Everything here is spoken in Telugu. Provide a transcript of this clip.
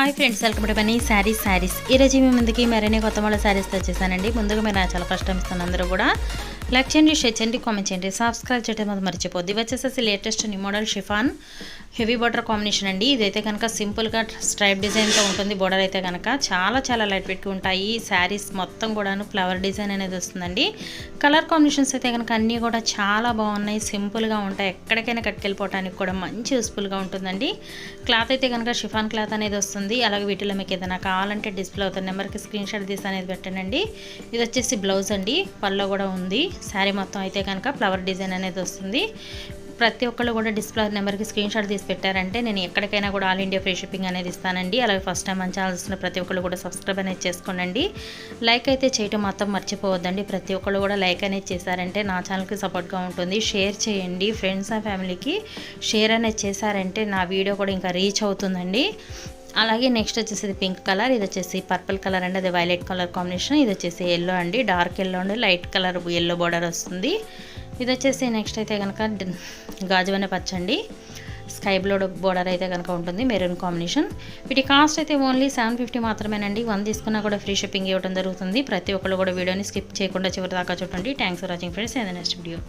హాయ్ ఫ్రెండ్స్ వెల్కమ్ టు పని శారీస్ శారీస్ ఈరోజు మీ ముందుకి మరిన్ని కొత్త వాళ్ళ శారీస్ తెచ్చేసానండి ముందుగా మీరు చాలా ఫస్ట్ ఇస్తాను అందరూ కూడా లైక్ చేయండి షేర్ చేయండి కామెంట్ చేయండి సబ్స్క్రైబ్ చేయడం మాత్రం మర్చిపోద్ది. వచ్చేసేసి latest new model chiffon heavy border combination అండి. ఇదైతే కనుక సింపుల్గా స్ట్రైప్ డిజైన్తో ఉంటుంది. బోర్డర్ అయితే కనుక చాలా చాలా లైట్ వెయిట్కి ఉంటాయి. శారీస్ మొత్తం కూడాను ఫ్లవర్ డిజైన్ అనేది వస్తుందండి. కలర్ కాంబినేషన్స్ అయితే కనుక అన్నీ కూడా చాలా బాగున్నాయి. సింపుల్గా ఉంటాయి. ఎక్కడికైనా కట్టుకెళ్ళిపోవడానికి కూడా మంచి యూస్ఫుల్గా ఉంటుందండి. క్లాత్ అయితే కనుక షిఫాన్ క్లాత్ అనేది వస్తుంది. అలాగే వీటిలో మీకు ఏదైనా కావాలంటే డిస్ప్లే అవుతుంది నెంబర్కి స్క్రీన్ షాట్ తీసి అనేది పెట్టండి ఇది వచ్చేసి బ్లౌజ్ అండి. పళ్ళో కూడా ఉంది. శారీ మొత్తం అయితే కనుక ఫ్లవర్ డిజైన్ అనేది వస్తుంది. ప్రతి ఒక్కళ్ళు కూడా డిస్ప్లే నెంబర్కి స్క్రీన్ షాట్ తీసి పెట్టారంటే నేను ఎక్కడికైనా కూడా ఆల్ ఇండియా ఫ్రీ షిప్పింగ్ అనేది ఇస్తానండి. అలాగే ఫస్ట్ టైం మన ఛానల్ ప్రతి ఒక్కళ్ళు కూడా సబ్స్క్రైబ్ అనేది చేసుకోండి లైక్ అయితే చేయటం మాత్రం మర్చిపోవద్దండి. ప్రతి ఒక్కళ్ళు కూడా లైక్ అనేది చేశారంటే నా ఛానల్కి సపోర్ట్గా ఉంటుంది. షేర్ చేయండి. ఫ్రెండ్స్ అండ్ ఫ్యామిలీకి షేర్ అనేది చేశారంటే నా వీడియో కూడా ఇంకా రీచ్ అవుతుందండి. అలాగే నెక్స్ట్ వచ్చేసి ఇది పింక్ కలర్ ఇది వచ్చేసి పర్పుల్ కలర్ అండి అది వైలెట్ కలర్ కాంబినేషన్. ఇది వచ్చేసి ఎల్లో అండి డార్క్ ఎల్లో అండి లైట్ కలర్ ఎల్లో బార్డర్ వస్తుంది. ఇది వచ్చేసి నెక్స్ట్ అయితే కనుక గాజువనే పచ్చండి. స్కై బ్లూ బోర్డర్ అయితే కనుక ఉంటుంది మెరూన్ కాంబినేషన్. వీటి కాస్ట్ అయితే ఓన్లీ సెవెన్ ఫిఫ్టీ మాత్రమేనండి. వన్ తీసుకున్నా కూడా ఫ్రీ షిప్పింగ్ ఇవ్వడం జరుగుతుంది. ప్రతి ఒక్కళ్ళు కూడా వీడియోని స్కిప్ చేయకుండా చివరి దాకా చూడండి. థ్యాంక్స్ ఫర్ వాచింగ్ ఫ్రెండ్స్ ఏదైనా నెక్స్ట్ వీడియో